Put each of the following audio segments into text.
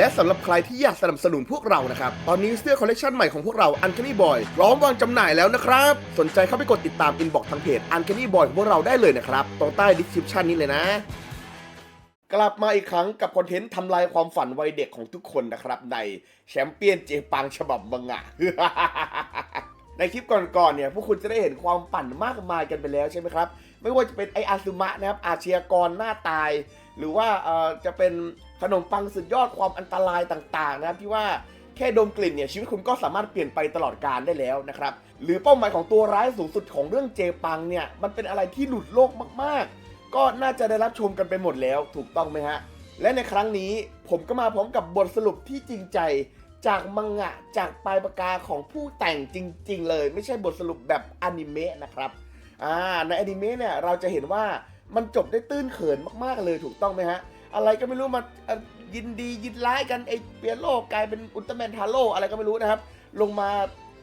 และสำหรับใครที่อยากสนับสนุนพวกเรานะครับ ตอนนี้เสื้อคอลเลกชันใหม่ของพวกเรา Uncanny Boy พร้อมวางจำหน่ายแล้วนะครับ สนใจเข้าไปกดติดตามอินบ็อกทางเพจ Uncanny Boy ของพวกเราได้เลยนะครับ ตรงใต้ description นี้เลยนะ กลับมาอีกครั้งกับคอนเทนต์ทำลายความฝันวัยเด็กของทุกคนนะครับ ในแชมเปี้ยนเจปังฉบับมังงะ ในคลิปก่อนๆเนี่ยพวกคุณจะได้เห็นความปั่นมากมายกันไปแล้วใช่ไหมครับ ไม่ว่าจะเป็นไออาซึมะนะครับอาชญากรหน้าตายหรือว่าจะเป็นขนมปังสุดยอดความอันตรายต่างๆนะครับที่ว่าแค่ดมกลิ่นเนี่ยชีวิตคุณก็สามารถเปลี่ยนไปตลอดกาลได้แล้วนะครับหรือเป้าหมายของตัวร้ายสูงสุดของเรื่องเจปังเนี่ยมันเป็นอะไรที่หลุดโลกมากๆ ก็น่าจะได้รับชมกันไปหมดแล้วถูกต้องไหมฮะและในครั้งนี้ผมก็มาพร้อมกับบทสรุปที่จริงใจจากมังงะจากปลายปากกาของผู้แต่งจริง ๆ เลย ไม่ใช่บทสรุปแบบอนิเมะนะครับอ่าในอนิเมะเนี่ยเราจะเห็นว่า มันจบได้ตื้นเขินมากๆเลยถูกต้องไหมฮะ อะไรก็ไม่รู้มายินดียินร้ายกันไอเปียโลกลายเป็นอุลตร้าแมนทาโร่อะไรก็ไม่รู้นะครับ ลงมา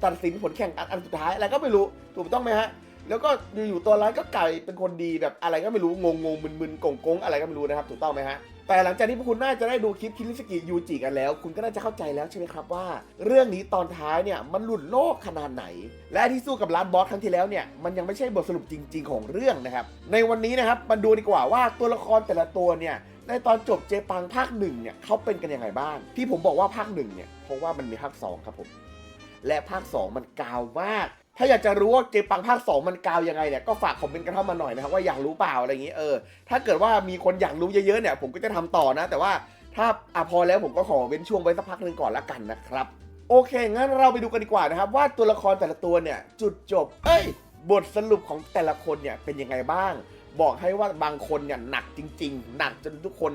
ตัดสินผลแข่งอันสุดท้ายอะไรก็ไม่รู้ถูกต้องไหมฮะแล้วก็อยู่ๆตัวร้ายก็กลายเป็นคนดีแบบอะไรก็ไม่รู้งงงๆมึนกงกงอะไรก็ไม่รู้นะครับ ถูกต้องไหมฮะ แต่หลังจากที่พวกคุณน่าจะได้ดูคลิปคิริสกิยูจิกันแล้ว คุณก็น่าจะเข้าใจแล้วใช่ไหมครับว่า เรื่องนี้ตอนท้ายเนี่ยมันหลุดโลกขนาดไหน และที่สู้กับร้านบอสครั้งที่แล้วเนี่ยมันยังไม่ใช่บทสรุปจริง ๆ ของเรื่องนะครับ ในวันนี้นะครับมาดูดีกว่าว่าตัวละครแต่ละตัวเนี่ยในตอนจบเจปังภาคหนึ่งเนี่ยเขาเป็นกันยังไงบ้าง ที่ผมบอกว่าภาคหนึ่งเนี่ยเพราะว่ามันมีภาคสองครับผมและภาค 2 มันกาวมาก ถ้าอยากจะรู้ว่าเจปังภาค 2 มันกาวยังไงเนี่ยก็ฝากคอมเมนต์กันเข้ามาหน่อยนะครับว่าอยากรู้เปล่าอะไรอย่างนี้เออถ้าเกิดว่ามีคนอยากรู้เยอะๆเนี่ยผมก็จะทำต่อนะ แต่ว่าถ้าอะพอแล้วผมก็ขอเว้นช่วงไว้สักพักหนึ่งก่อนละกันนะครับ โอเค งั้นเราไปดูกันดีกว่านะครับ ว่าตัวละครแต่ละตัวเนี่ยจุดจบ เอ้ย บทสรุปของแต่ละคนเนี่ยเป็นยังไงบ้าง บอกให้ว่าบางคนเนี่ยหนักจริง ๆ หนักจนทุกคน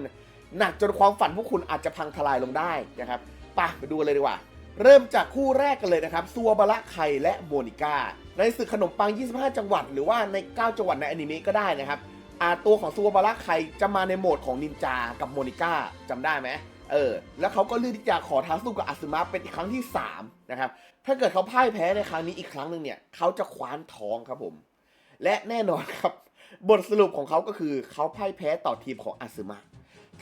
หนักจนความฝันพวกคุณอาจจะพังทลายลงได้นะครับไปไปดูกันเลยดีกว่า เริ่มจากคู่แรกกันเลยนะครับ ซัวบาระไคและโมนิก้า ในศึกขนมปัง 25 จังหวัด หรือว่าใน 9 จังหวัดในอนิเมะก็ได้นะครับอาตัวของซัวบาระไคจะมาในโหมดของนินจากับโมนิก้าจำได้ไหมเออ แล้วเขาก็เลือกที่จะขอท้าสู้กับอาซึมะเป็นอีกครั้งที่ 3 นะครับ ถ้าเกิดเขาพ่ายแพ้ในครั้งนี้อีกครั้งหนึ่งเนี่ย เขาจะคว้านท้องครับผม และแน่นอนครับ บทสรุปของเขาก็คือเขาพ่ายแพ้ต่อทีมของอาซึมะ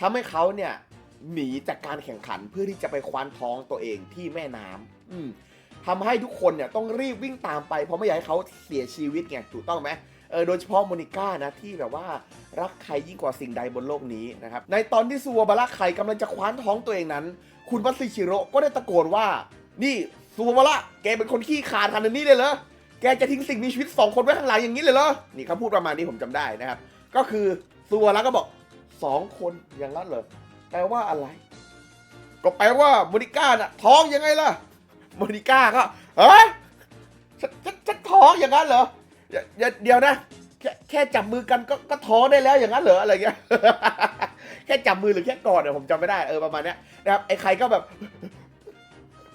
ทำให้เขาเนี่ย หนีจากการแข่งขันเพื่อที่จะไปคว้านท้องตัวเองที่แม่น้ำอืมทำให้ทุกคนเนี่ยต้องรีบวิ่งตามไปเพราะไม่อยากให้เขาเสียชีวิตไงถูกต้องไหมเออโดยเฉพาะโมนิก้านะที่แบบว่ารักใครยิ่งกว่าสิ่งใดบนโลกนี้นะครับในตอนที่ซัวบาระไคกำลังจะคว้านท้องตัวเองนั้น คุณวัตสึชิโร่ก็ได้ตะโกนว่า นี่ซัวบาระแกเป็นคนขี้ขาดขนาดนี้เลยเหรอแกจะทิ้งสิ่งมีชีวิตสองคนไว้ข้างหลังอย่างนี้เลยเหรอนี่เขาพูดประมาณนี้ผมจำได้นะครับ ก็คือซัวแล้วก็บอกสองคนอย่างนั้นเหรอ แปลว่าอะไร ก็แปลว่าโมนิก้าน่ะท้องยังไงล่ะโมนิก้าก็เฮ้ยฉันฉันฉันท้องอย่างนั้นเหรออย่าอย่าเดี๋ยวนะแค่แค่จับมือกันก็ก็ท้องได้แล้วอย่างนั้นเหรออะไรเงี้ย แค่จับมือหรือแค่กอดเนี่ยผมจำไม่ได้เออประมาณเนี้ยนะครับไอ้ใครก็แบบ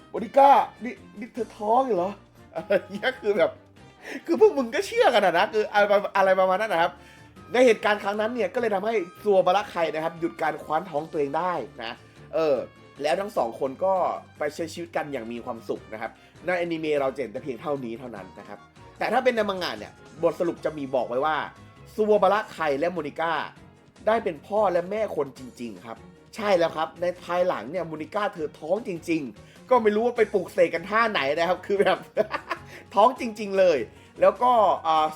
โมนิก้านี่นี่เธอท้องเหรออะไรเงี้ยคือแบบ คือพวกมึงก็เชื่อกันอะนะคืออะไรอะไรประมาณนั้นนะครับ ในเหตุการณ์ครั้งนั้นเนี่ยก็เลยทำให้ซัวบาระไคนะครับหยุดการคว้านท้องตัวเองได้นะเออแล้วทั้งสองคนก็ไปใช้ชีวิตกันอย่างมีความสุขนะครับในอนิเมะเราเห็นแต่เพียงเท่านี้เท่านั้นนะครับแต่ถ้าเป็นในมังงะเนี่ยบทสรุปจะมีบอกไว้ว่าซัวบาระไคและโมนิก้าได้เป็นพ่อและแม่คนจริง ๆ ครับ ใช่แล้วครับในภายหลังเนี่ยโมนิก้าเธอท้องจริง ๆ ก็ไม่รู้ว่าไปปลูกเสกกันท่าไหนนะครับ คือแบบท้องจริง ๆ เลย แล้วก็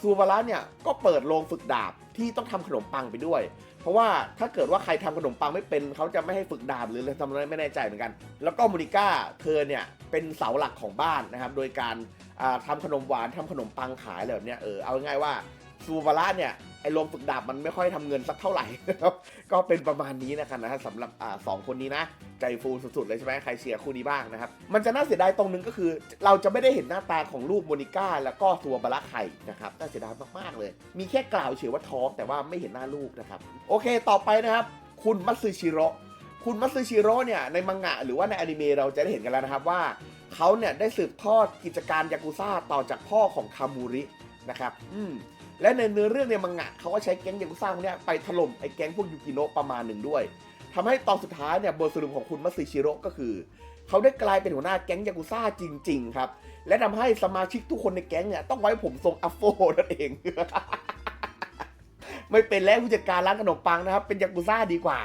ซูบาระเนี่ยก็เปิดโรงฝึกดาบที่ต้องทำขนมปังไปด้วย เพราะว่าถ้าเกิดว่าใครทำขนมปังไม่เป็นเขาจะไม่ให้ฝึกดาบหรือทำอะไรไม่แน่ใจเหมือนกัน แล้วก็มูนิก้าเธอเนี่ยเป็นเสาหลักของบ้านนะครับ โดยการทำทำขนมหวานทำขนมปังขายอะไรแบบเนี้ยเออเอาง่ายว่าซูบาระเนี่ย ไอ้โรงฝึกดาบมันไม่ค่อยทำเงินสักเท่าไหร่ครับก็เป็นประมาณนี้นะครับนะฮะสำหรับอ่าสองคนนี้นะ ใจฟูสุดๆเลยใช่ไหมใครเชียร์คู่นี้บ้างนะครับ มันจะน่าเสียดายตรงนึงก็คือ เราจะไม่ได้เห็นหน้าตาของลูกโมนิก้า แล้วก็ตัวบาระไข่นะครับน่าเสียดายมากๆเลย มีแค่กล่าวเฉยว่าท้องแต่ว่าไม่เห็นหน้าลูกนะครับ โอเคต่อไปนะครับ คุณมัตสึชิโร่คุณมัตสึชิโร่เนี่ยในมังงะหรือว่าในอนิเมะเราจะได้เห็นกันแล้วนะครับว่าเขาเนี่ยได้สืบทอดกิจการยากุซ่าต่อจากพ่อของคามูรินะครับ อืม และในเนื้อเรื่องในมังงะเขาก็ใช้แก๊งยากุซ่าพวกนี้ไปถล่มไอ้แก๊งพวกยูกิโนะประมาณหนึ่งด้วยทำให้ตอนสุดท้ายเนี่ยบทสรุปของคุณมัตสึชิโร่ก็คือเขาได้กลายเป็นหัวหน้าแก๊งยากุซ่าจริง ๆ ครับ และทำให้สมาชิกทุกคนในแก๊งเนี่ยต้องไว้ผมทรงอัฟโฟนั่นเอง ไม่เป็นแล้วผู้จัดการร้านขนมปังนะครับ เป็นยากุซ่าดีกว่า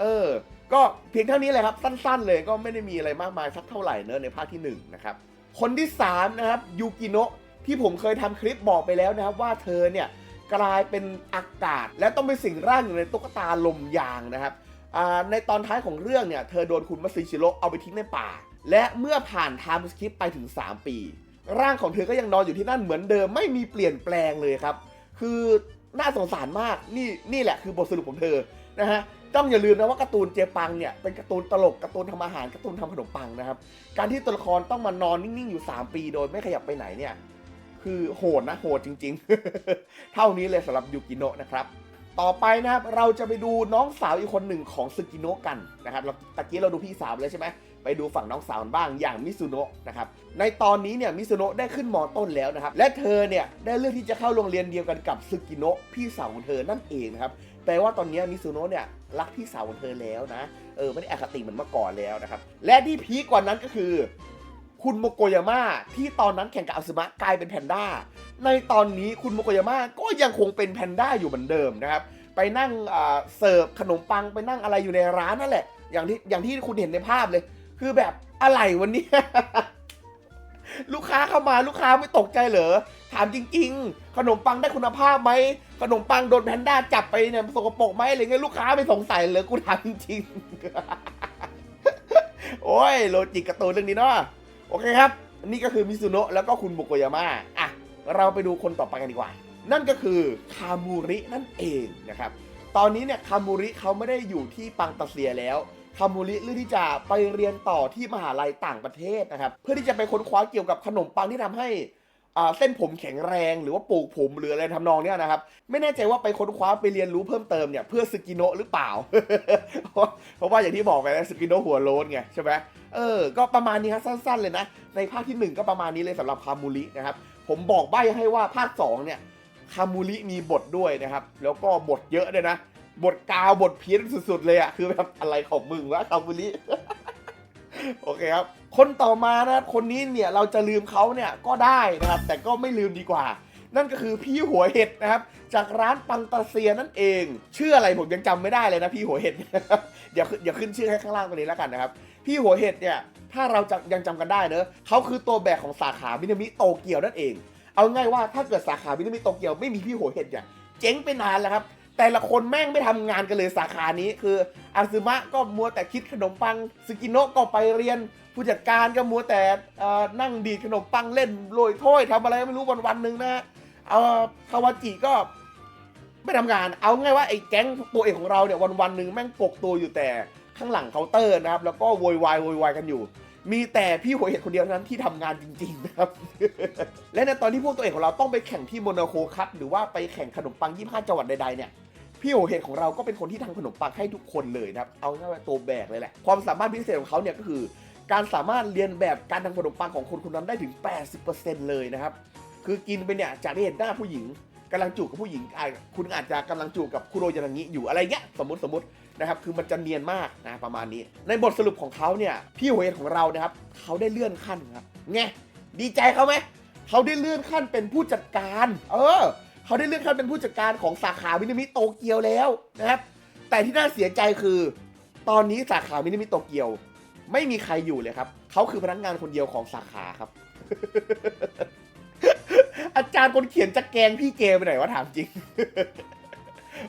เออ ก็เพียงเท่านี้เลยครับ สั้น ๆ เลยก็ไม่ได้มีอะไรมากมายสักเท่าไหร่เนอะในภาคที่หนึ่งนะครับคนที่สามนะครับยูกิโนะ ที่ผมเคยทำคลิปบอกไปแล้วนะครับว่าเธอเนี่ยกลายเป็นอากาศ และต้องเป็นสิ่งร่างอยู่ในตุ๊กตาลมยางนะครับในตอนท้ายของเรื่องเนี่ยเธอโดนคุณมัตสึชิโร่เอาไปทิ้งในป่า และเมื่อผ่านไทม์สคริปไปถึง 3 ปี ร่างของเธอก็ยังนอนอยู่ที่นั่นเหมือนเดิมไม่มีเปลี่ยนแปลงเลยครับ คือน่าสงสารมากนี่นี่แหละคือบทสรุปของเธอนะฮะต้องอย่าลืมนะว่าการ์ตูนเจปังเนี่ยเป็นการ์ตูนตลกการ์ตูนทำอาหารการ์ตูนทำขนมปังนะครับการที่ตัวละครต้องมานอนนิ่งๆอยู่ 3 ปีโดยไม่ขยับไปไหนเนี่ย คือโหดนะโหดจริง ๆ เท่านี้เลยสำหรับยูกิโนะนะครับต่อไปนะครับเราจะไปดูน้องสาวอีกคนหนึ่งของซึกิโนะกันนะครับเราตะกี้เราดูพี่สาวไปแล้วใช่ไหมไปดูฝั่งน้องสาวบ้างอย่างมิซุโนะนะครับในตอนนี้เนี่ยมิซุโนะได้ขึ้นมอต้นแล้วนะครับและเธอเนี่ยได้เลือกที่จะเข้าโรงเรียนเดียวกันกับซึกิโนะพี่สาวของเธอนั่นเองนะครับแปลว่าตอนนี้มิซุโนะเนี่ยรักพี่สาวของเธอแล้วนะเออไม่ได้อคติเหมือนเมื่อก่อนแล้วนะครับและที่พีคกว่านั้นก็คือ คุณโมโกยาม่าที่ตอนนั้นแข่งกับอาซึมะกลายเป็นแพนด้า ในตอนนี้คุณโมโกยาม่าก็ยังคงเป็นแพนด้าอยู่เหมือนเดิมนะครับ ไปนั่งเสิร์ฟขนมปังไปนั่งอะไรอยู่ในร้านนั่นแหละ อย่างที่อย่างที่คุณเห็นในภาพเลย คือแบบอะไรวันนี้ ลูกค้าเข้ามาลูกค้าไม่ตกใจเหรอ ถามจริง ๆ ขนมปังได้คุณภาพไหมขนมปังโดนแพนด้าจับไปเนี่ยสกปรกไหมอะไรเงี้ยลูกค้าไม่สงสัยเลยกูถามจริงโอ้ยโลจิกกร์ตูนเรื่องนี้เนาะ อเคครับ นี่ก็คือมิซุโนะแล้วก็คุณโมโกยาม่าอะเราไปดูคนต่อไปกันดีกว่า นั่นก็คือคามูรินั่นเองนะครับ ตอนนี้เนี่ยคามูริเขาไม่ได้อยู่ที่ปังตาเซียแล้วคามูริเลือกที่จะไปเรียนต่อที่มหาลัยต่างประเทศนะครับ เพื่อที่จะไปค้นคว้าเกี่ยวกับขนมปังที่ทำให้อ่าเส้นผมแข็งแรงหรือว่าปลูกผมหรืออะไรทำนองเนี้ยนะครับ ไม่แน่ใจว่าไปค้นคว้าไปเรียนรู้เพิ่มเติมเนี่ยเพื่อสกิโนะหรือเปล่า เพราะว่าอย่างที่บอกไปนะสกิโนะหัวโล้นไงใช่ไหม เออ ก็ประมาณนี้ครับสั้น ๆ เลยนะ ในภาคที่หนึ่งก็ประมาณนี้เลยสำหรับคามูรินะครับ ผมบอกใบ้ให้ว่าภาคสองเนี่ยคามูริมีบทด้วยนะครับ แล้วก็บทเยอะด้วยนะ บทกาวบทเพี้ยนสุด ๆ เลยอะคือแบบอะไรของมึงวะคามูริโอเคครับ คนต่อมานะครับคนนี้เนี่ยเราจะลืมเขาเนี่ยก็ได้นะครับ แต่ก็ไม่ลืมดีกว่า นั่นก็คือพี่หัวเห็ดนะครับ จากร้านปังตาเซียนั่นเองชื่ออะไรผมยังจำไม่ได้เลยนะพี่หัวเห็ดเดี๋ยวเดี๋ยวขึ้นชื่อให้ข้างล่างตรงนี้แล้วกันนะครับ พี่หัวเห็ดเนี่ยถ้าเราจะยังจำกันได้เนอะเขาคือตัวแบกของสาขามินามิโตเกียวนั่นเองเอาง่ายว่าถ้าเกิดสาขามินามิโตเกียวไม่มีพี่หัวเห็ดเนี่ยเจ๊งไปนานแล้วครับแต่ละคนแม่งไม่ทำงานกันเลยสาขานี้คืออาซึมะก็มัวแต่คิดขนมปังสกิโนะก็ไปเรียน ผู้จัดการก็มัวแต่เอ่อนั่งดีดขนมปังเล่นโรยถ้วยทำอะไรไม่รู้วันวันหนึ่งนะฮะ เอ่อคาวาจิก็ไม่ทำงาน เอาง่ายว่าไอ้แก๊งตัวเอกของเราเนี่ยวันวันๆหนึ่งแม่งกกตัวอยู่แต่ข้างหลังเคาน์เตอร์นะครับ แล้วก็โวยวายโวยวายกันอยู่ มีแต่พี่หัวเห็ดคนเดียวนั้นที่ทำงานจริงๆนะครับ และในตอนที่พวกตัวเอกของเราต้องไปแข่งที่โมนาโคครับหรือว่าไปแข่งขนมปัง25จังหวัดใดๆเนี่ยพี่หัวเห็ดของเราก็เป็นคนที่ทำขนมปังให้ทุกคนเลยนะครับ เอาง่ายว่าตัวแบกเลยแหละ ความสามารถพิเศษของเขาเนี่ยก็คือ การสามารถเรียนแบบการทำขนมปังของคนคนนั้นได้ถึง 80%เลยนะครับ คือกินไปเนี่ยจากที่เห็นหน้าผู้หญิงกำลังจูบกับผู้หญิงอะคุณอาจจะกำลังจูบกับคุโรยานางิอยู่อะไรเงี้ยสมมติสมมตินะครับคือมันจะเนียนมากนะประมาณนี้ ในบทสรุปของเขาเนี่ยพี่หัวเห็ดของเรานะครับเขาได้เลื่อนขั้นครับไงดีใจเขาไหมเขาได้เลื่อนขั้นเป็นผู้จัดการ เออ เขาได้เลื่อนขั้นเป็นผู้จัดการของสาขามินามิโตเกียวแล้วนะครับ แต่ที่น่าเสียใจคือ ตอนนี้สาขามินามิโตเกียว ไม่มีใครอยู่เลยครับ เขาคือพนักงานคนเดียวของสาขาครับ อาจารย์คนเขียนจะแกงพี่เกไปไหนวะถามจริง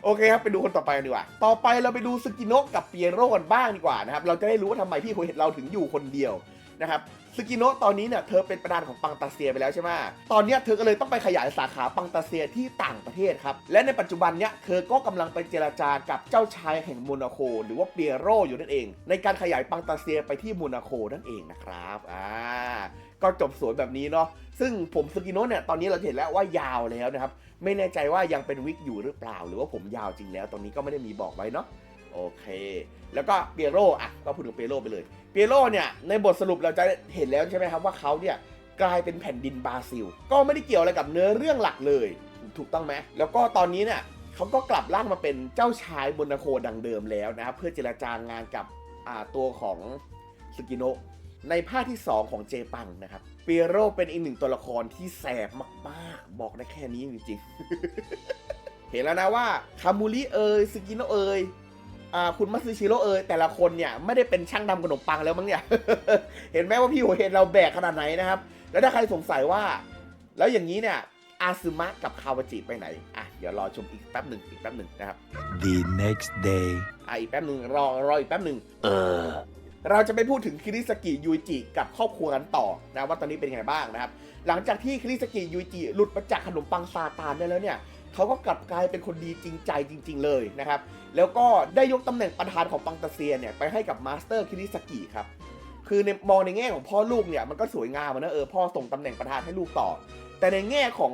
โอเคครับไปดูคนต่อไปกันดีกว่า ต่อไปเราไปดูสกิโนะกับเปียโรกันบ้างดีกว่านะครับ เราจะได้รู้ว่าทำไมพี่โคเห็นเราถึงอยู่คนเดียวนะครับ สกิโนะตอนนี้เนี่ยเธอเป็นประธานของปังตาเซียไปแล้วใช่ไหมตอนนี้เธอก็เลยต้องไปขยายสาขาปังตาเซียที่ต่างประเทศครับและในปัจจุบันเนี้ยเธอก็กำลังไปเจราจากับเจ้าชายแห่งโมนาโค หรือว่าเปียโรอยู่นั่นเอง ในการขยายปังตาเซียไปที่โมนาโคนั่นเองนะครับอ่าก็จบสวยแบบนี้เนาะซึ่งผมสกิโนะเนี่ยตอนนี้เราเห็นแล้วว่ายาวแล้วนะครับไม่แน่ใจว่ายังเป็นวิกอยู่หรือเปล่า หรือว่าผมยาวจริงแล้วตรงนี้ก็ไม่ได้มีบอกไว้เนาะ โอเค แล้วก็เปียโรอะก็พูดถึงเปียโรไปเลย เปียโรเนี่ยในบทสรุปเราจะเห็นแล้วใช่ไหมครับว่าเขาเนี่ยกลายเป็นแผ่นดินบราซิล ก็ไม่ได้เกี่ยวอะไรกับเนื้อเรื่องหลักเลย ถูกต้องไหมแล้วก็ตอนนี้เนี่ยเขาก็กลับร่างมาเป็นเจ้าชายโมนาโคดังเดิมแล้วนะครับเพื่อเจรจางานกับตัวของสกิโนะในภาคที่ 2 ของเจปังนะครับเปียโรเป็นอีกหนึ่งตัวละครที่แสบมากๆ บอกได้แค่นี้จริงๆ เห็นแล้วนะว่าคามูริเอยสกิโนะเอย คุณมัตสึชิโร่เอยแต่ละคนเนี่ยไม่ได้เป็นช่างทำขนมปังแล้วมั้งเนี่ย เห็นไหมว่าพี่โอเห็นเราแบกขนาดไหนนะครับ แล้วถ้าใครสงสัยว่า แล้วอย่างนี้เนี่ยอาซึมะกับคาวาจิไปไหน อะ เดี๋ยวรอชมอีกแป๊บหนึ่งอีกแป๊บหนึ่งนะครับ The next day. อะอีกแป๊บหนึ่งรอรออีกแป๊บหนึ่ง Uh. เราจะไปพูดถึงคิริสกิยูจิกับครอบครัวกันต่อนะว่าตอนนี้เป็นยังไงบ้างนะครับ หลังจากที่คิริสกิยูจิหลุดมาจากขนมปังซาตานได้แล้วเนี่ย เขาก็กลับกลายเป็นคนดีจริงใจจริง ๆ เลยนะครับ แล้วก็ได้ยกตำแหน่งประธานของปังตาเซียเนี่ยไปให้กับมาสเตอร์คิริสกิครับคือในมองในแง่ของพ่อลูกเนี่ยมันก็สวยงามอะนะเออพ่อส่งตำแหน่งประธานให้ลูกต่อ แต่ในแง่ของ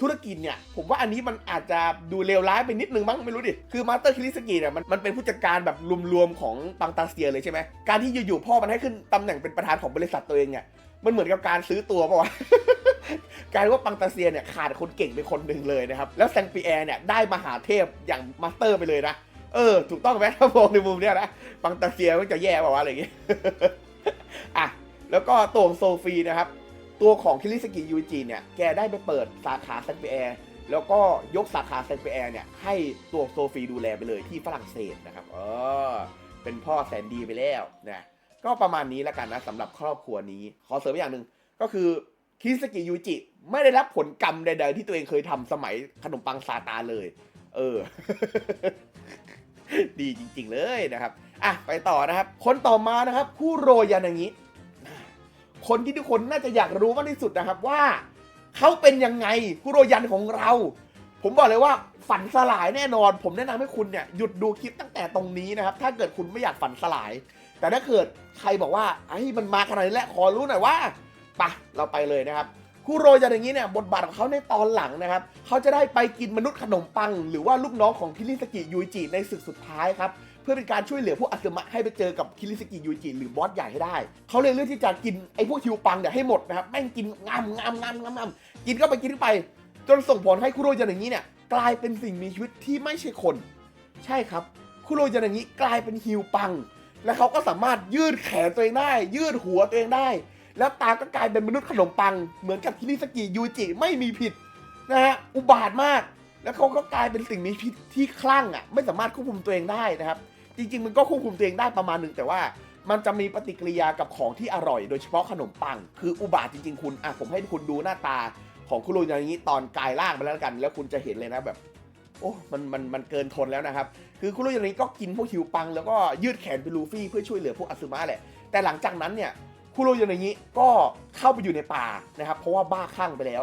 ธุรกิจเนี่ยผมว่าอันนี้มันอาจจะดูเลวร้ายไปนิดนึงมั้งไม่รู้ดิ คือมาสเตอร์คิริสกิเนี่ยมันมันเป็นผู้จัดการแบบรวมๆของปังตาเซียเลยใช่ไหมการที่อยู่ๆพ่อมันให้ขึ้นตำแหน่งเป็นประธานของบริษัทตัวเองเนี่ย มันเหมือนกับการซื้อตัวป่าวะกลายว่าปังตาเซียเนี่ยขาดคนเก่งไปคนหนึ่งเลยนะครับ แล้วแซงปีแอร์เนี่ยได้มหาเทพอย่างมาสเตอร์ไปเลยนะ เออ ถูกต้องไหมถ้ามองในมุมเนี้ยนะปังตาเซียมันจะแย่ป่าวะอะไรอย่างงี้อะแล้วก็ตัวของโซฟีนะครับ ตัวของคิริสกิยูจิเนี่ยแกได้ไปเปิดสาขาแซงปีแอร์แล้วก็ยกสาขาแซงปีแอร์เนี่ยให้ตัวโซฟีดูแลไปเลยที่ฝรั่งเศสนะครับเออเป็นพ่อแสนดีไปแล้วนะ ก็ประมาณนี้แล้วกันนะสำหรับครอบครัวนี้ ขอเสริมอีกอย่างหนึ่งก็คือคิสกิยูจิไม่ได้รับผลกรรมใด ๆ ที่ตัวเองเคยทำสมัยขนมปังซาตาเลย เออ ดีจริง ๆ เลยนะครับ อะ ไปต่อนะครับ คนต่อมานะครับ คู่โรยานางิคนที่ทุกคนน่าจะอยากรู้มากที่สุดนะครับว่าเขาเป็นยังไงคุโรยันของเรา ผมบอกเลยว่าฝันสลายแน่นอน ผมแนะนำให้คุณเนี่ยหยุดดูคลิปตั้งแต่ตรงนี้นะครับ ถ้าเกิดคุณไม่อยากฝันสลาย แต่ถ้าเกิดใครบอกว่าไอ้มันมาขนาดนี้แล้วขอรู้หน่อยว่าปะเราไปเลยนะครับคุโรยันอย่างนี้เนี่ยบทบาทของเขาในตอนหลังนะครับเขาจะได้ไปกินมนุษย์ขนมปัง หรือว่าลูกน้องของคิริสกิยูจิในศึกสุดท้ายครับเพื่อเป็นการช่วยเหลือพวกอาซึมะให้ไปเจอกับคิริสกิยูจิหรือบอสใหญ่ให้ได้ เขาเลยเลือกที่จะกินไอ้พวกฮิวปังเนี่ยให้หมดนะครับแม่งกินงามงามงามงามงามกินก็ไปกินเข้าไป จนส่งผลให้คุโรยันอย่างนี้เนี่ยกลายเป็นสิ่งมีชีวิตที่ไม่ใช่คน ใช่ครับคุโรยันอย่างนี้กลายเป็นฮิวปัง และเขาก็สามารถยืดแขนตัวเองได้ ยืดหัวตัวเองได้ แล้วตาก็กลายเป็นมนุษย์ขนมปัง เหมือนกับคิริสกิยูจิไม่มีผิดนะฮะอุบาทมาก แล้วเขาก็กลายเป็นสิ่งมีชีวิตที่คลั่งอะไม่สามารถควบคุมตัวเองได้นะครับ จริง ๆ มันก็ควบคุมตัวเองได้ประมาณหนึ่งแต่ว่ามันจะมีปฏิกิริยากับของที่อร่อย โดยเฉพาะขนมปัง คืออุบาทจริง ๆ คุณอะผมให้คุณดูหน้าตาของคุโรยานิตอนกายร่างไปแล้วกัน แล้วคุณจะเห็นเลยนะแบบ โอ้ มัน มัน มันเกินทนแล้วนะครับ คือคุโรยานิก็กินพวกฮิวปัง แล้วก็ยืดแขนเป็นลูฟี่เพื่อช่วยเหลือพวกอาซึมะแหละ แต่หลังจากนั้นเนี่ยคุโรยานิก็เข้าไปอยู่ในป่านะครับ เพราะว่าบ้าคลั่งไปแล้ว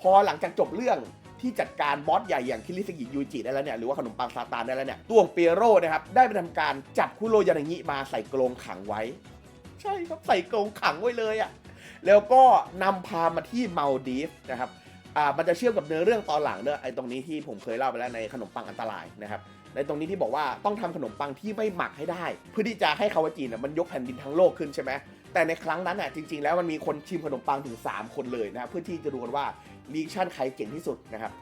พอหลังจากจบเรื่องที่จัดการบอสใหญ่อย่างคิริสกิยูจิได้แล้วเนี่ย หรือว่าขนมปังซาตานได้แล้วเนี่ย ตัวของเปียโร่นะครับ ได้ไปทำการจับคุโรยานิมาใส่กรงขังไว้ ใช่ครับ ใส่กรงขังไว้เลยอะแล้วก็นำพามาที่มาดีฟนะครับ อ่ามันจะเชื่อมกับเนื้อเรื่องตอนหลังเนอะไอ้ตรงนี้ที่ผมเคยเล่าไปแล้วในขนมปังอันตรายนะครับในตรงนี้ที่บอกว่าต้องทำขนมปังที่ไม่หมักให้ได้ เพื่อที่จะให้คาวาจิเนี่ยมันยกแผ่นดินทั้งโลกขึ้นใช่ไหมแต่ในครั้งนั้นอะจริง ๆ แล้วมันมีคนชิมขนมปังถึง 3 คนเลยนะเพื่อที่จะดูกันว่ารีแอคชั่นใครเก่งที่สุดนะครับ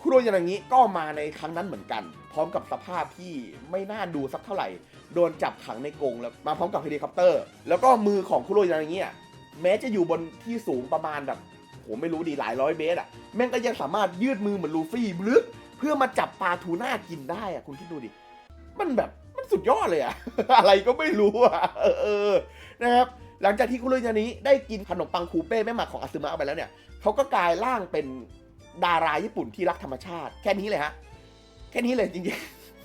คุโรยานางิก็มาในครั้งนั้นเหมือนกัน พร้อมกับสภาพที่ไม่น่าดูสักเท่าไหร่ โดนจับขังในกรงแล้วมาพร้อมกับเฮลิคอปเตอร์ แล้วก็มือของคุโรยานางิอะแม้จะอยู่บนที่สูงประมาณแบบ ผมไม่รู้ดีหลายร้อยเมตรอะแม่งก็ยังสามารถยืดมือเหมือนลูฟี่ลึกเพื่อมาจับปลาทูน่ากินได้อะคุณคิดดูดิ มันแบบมันสุดยอดเลยอะ อะไรก็ไม่รู้อะเออนะครับหลังจากที่คุโรยานิได้กินขนมปังคูเป้แม่หมักของอาซึมะไปแล้วเนี่ยเขาก็กลายร่างเป็นดาราญี่ปุ่นที่รักธรรมชาติ แค่นี้เลยฮะแค่นี้เลยจริง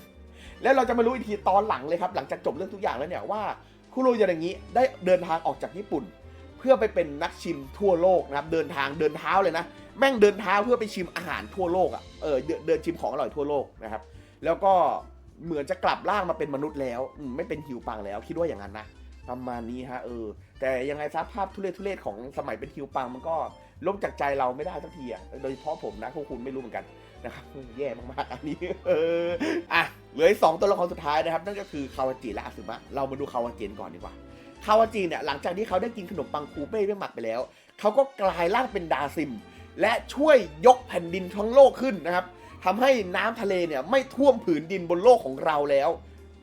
ๆ แล้วเราจะมารู้อีกทีตอนหลังเลยครับ หลังจากจบเรื่องทุกอย่างแล้วเนี่ยว่าคุโรยานิได้เดินทางออกจากญี่ปุ่น เพื่อไปเป็นนักชิมทั่วโลกนะครับ เดินทางเดินเท้าเลยนะ แม่งเดินเท้าเพื่อไปชิมอาหารทั่วโลกอะ่ะเออเดินชิมของอร่อยทั่วโลกนะครับ แล้วก็เหมือนจะกลับร่างมาเป็นมนุษย์แล้วไม่เป็นหิวปังแล้วคิดว่าอย่างนั้นนะประมาณนี้ฮะเออ แต่ยังไงซะภาพทุเรศทุเรศของสมัยเป็นฮิวปังมันก็ลบจากใจเราไม่ได้สักทีอะโดยเฉพาะผมนะพวกคุณไม่รู้เหมือนกันนะครับแย่มากๆอันนี้เอออะเหลือสองตัวละครสุดท้ายนะครับ นั่นก็คือคาวาจิและอาซึมะเรามาดูคาวาจิก่อนดีกว่า คาวาจิเนี่ยหลังจากที่เขาได้กินขนมปังคูเป้ด้ยหมักไปแล้ว เขาก็กลายร่างเป็นดาซิม และช่วยยกแผ่นดินทั้งโลกขึ้นนะครับทำให้น้ำทะเลเนี่ยไม่ท่วมผืนดินบนโลกของเราแล้ว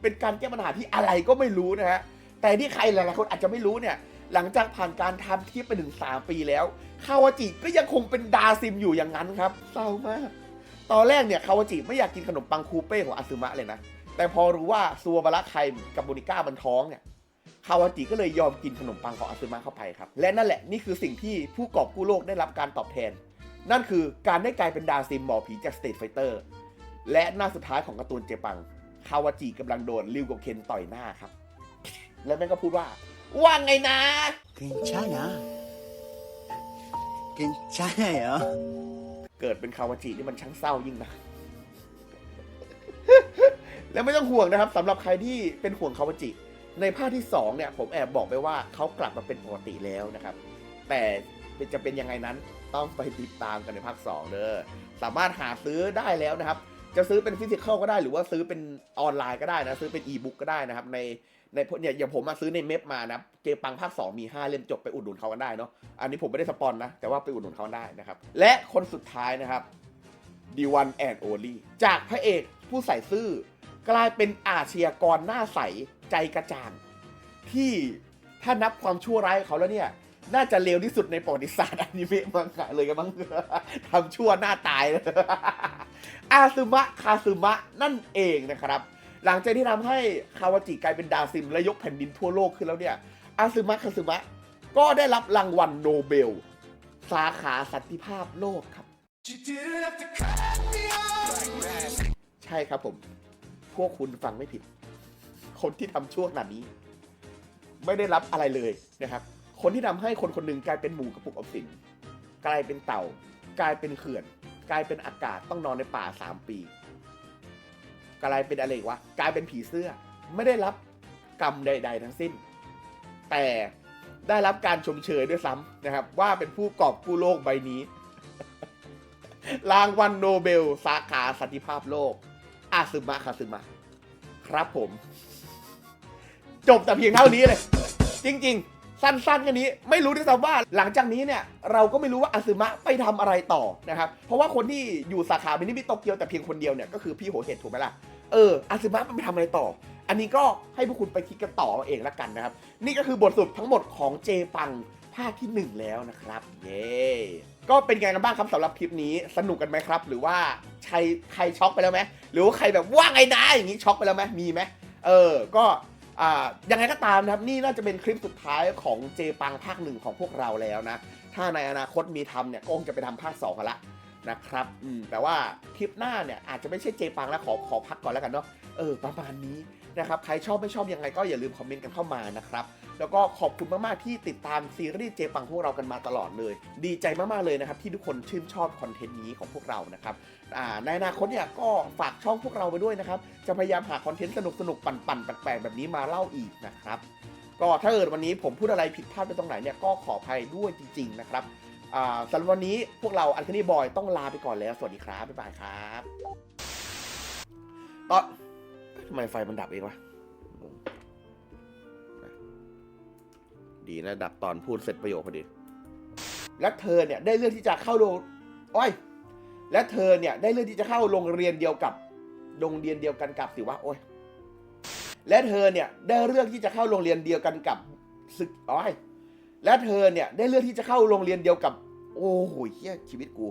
เป็นการแก้ปัญหาที่อะไรก็ไม่รู้นะฮะแต่ที่ใครหลายๆคนอาจจะไม่รู้เนี่ยหลังจากผ่านการทำที่ไปถึง3ปีแล้วคาวาจิก็ยังคงเป็นดาซิมอยู่อย่างนั้นครับเศร้ามาก ตอนแรกเนี่ยคาวาจิไม่อยากกินขนมปังคูเป้ของอาซึมะเลยนะแต่พอรู้ว่าซัวบาระไคกับโมนิก้ามันท้องเนี่ย คาวาจิก็เลยยอมกินขนมปังของอาซึมะเข้าไปครับ และนั่นแหละนี่คือสิ่งที่ผู้กอบกู้โลกได้รับการตอบแทน นั่นคือการได้กลายเป็นดาซิมหมอผีจากสเตทไฟเตอร์และหน้าสุดท้ายของการ์ตูนเจปัง คาวาจิกำลังโดนริวกับเคนต่อยหน้าครับ แล้วแม่ก็พูดว่าว่าไงนะเก่งใช่านะเก่งใช่เหรอเกิดเป็นคาวาจินี่มันช่างเศร้ายิ่งนะแล้วไม่ต้องห่วงนะครับสำหรับใครที่เป็นห่วงคาวาจิ ในภาคที่2เนี่ยผมแอบบอกไปว่าเขากลับมาเป็นปกติแล้วนะครับ แต่จะเป็นยังไงนั้นต้องไปติดตามกันในภาค2เด้อสามารถหาซื้อได้แล้วนะครับ จะซื้อเป็นฟิสิกอลก็ได้หรือว่าซื้อเป็นออนไลน์ก็ได้นะ ซื้อเป็นอีบุ๊กก็ได้นะครับในในเนี่ยอย่างผมมาซื้อในเมพมานะเกมปังภาค 2 มี 5 เล่มจบไปอุดหนุนเขากันได้เนาะอันนี้ผมไม่ได้สปอนนะ แต่ว่าไปอุดหนุนเขาได้นะครับ และคนสุดท้ายนะครับ The One and Only จากพระเอกผู้ใส่ซื่อกลายเป็นอาชญากรหน้าใส ใจกระจ่าง ที่ถ้านับความชั่วร้ายของเขาแล้วเนี่ย น่าจะเลวที่สุดในประวัติศาสตร์อนิเมะมังงะเลยกันมั้งทำชั่วหน้าตายเลยอาซึมะคาซึมะนั่นเองนะครับ หลังจากที่ทำให้คาวาจิกลายเป็นดาวซิมและยกแผ่นดินทั่วโลกขึ้นแล้วเนี่ยอาซึมะคาซึมะก็ได้รับรางวัลโนเบล สาขาสันติภาพโลกครับ ใช่ครับผม พวกคุณฟังไม่ผิด คนที่ทำชั่วขนาดนี้ ไม่ได้รับอะไรเลยนะครับ คนที่ทำให้คนคนหนึ่งกลายเป็นหมูกระปุกออมสินกลายเป็นเต่า กลายเป็นเขื่อน กลายเป็นอากาศต้องนอนในป่าสามปี กลายเป็นอะไรวะกลายเป็นผีเสื้อ ไม่ได้รับกรรมใด ๆ ทั้งสิ้น แต่ได้รับการชมเชยด้วยซ้ำนะครับ ว่าเป็นผู้กอบกู้โลกใบนี้ รางวัลโนเบล สาขาสันติภาพโลก อาซึมะคาซึมะ ครับผม จบแต่เพียงเท่านี้เลย จริง ๆ สั้นๆแค่นี้ไม่รู้ด้วยซ้ำว่าหลังจากนี้เนี่ยเราก็ไม่รู้ว่าอาซึมะไปทำอะไรต่อนะครับ เพราะว่าคนที่อยู่สาขามินิบิโตเกียวแต่เพียงคนเดียวเนี่ยก็คือพี่โหเห็ดถูกไหมล่ะเอออาซึมะมันไปทำอะไรต่อ อันนี้ก็ให้พวกคุณไปคิดกันต่อเองละกันนะครับ นี่ก็คือบทสรุปทั้งหมดของเจปังภาคที่ 1 แล้วนะครับ เย้ก็เป็นไงกันบ้างครับสำหรับคลิปนี้สนุกกันไหมครับ หรือว่าใครใครช็อกไปแล้วไหมหรือว่าใครแบบว่าไงนะอย่างนี้ช็อกไปแล้วไหมมีไหมเออ ก็ ยังไงก็ตามนะครับนี่น่าจะเป็นคลิปสุดท้ายของเจปังภาคหนึ่งของพวกเราแล้วนะ ถ้าในอนาคตมีทำเนี่ยก็คงจะไปทำภาค2กันละนะครับอืมแต่ว่าคลิปหน้าเนี่ยอาจจะไม่ใช่เจปังแล้วขอขอพักก่อนแล้วกันเนาะเออประมาณนี้นะครับใครชอบไม่ชอบยังไงก็อย่าลืมคอมเมนต์กันเข้ามานะครับ แล้วก็ขอบคุณมากๆที่ติดตามซีรีส์เจปังพวกเรากันมาตลอดเลย ดีใจมากๆเลยนะครับที่ทุกคนชื่นชอบคอนเทนต์นี้ของพวกเรานะครับในอนาคตเนี่ยก็ฝากช่องพวกเราไปด้วยนะครับจะพยายามหาคอนเทนต์สนุกๆปั่นๆแปลกๆแบบนี้มาเล่าอีกนะครับก็ถ้าเกิดวันนี้ผมพูดอะไรผิดพลาดไปตรงไหนเนี่ยก็ขออภัยด้วยจริง ๆ นะครับสำหรับวันนี้พวกเราอันค n นี่บอยต้องลาไปก่อนแล้ว สวัสดีครับ บ๊ายบายครับตอนทำไมไฟมันดับเองวะ ดีนะดับตอนพูดเสร็จประโยคพอดี และเธอเนี่ยได้เลือกที่จะเข้าโรงโอ้ยและเธอเนี่ยได้เลือกที่จะเข้าโรงเรียนเดียวกับโรงเรียนเดียวกันกับสิวะโอ้ยและเธอเนี่ยได้เลือกที่จะเข้าโรงเรียนเดียวกันกับศึกอ้ยและเธอเนี่ยได้เลือกที่จะเข้าโรงเรียนเดียวกับ โอ้โหเฮียชีวิตกู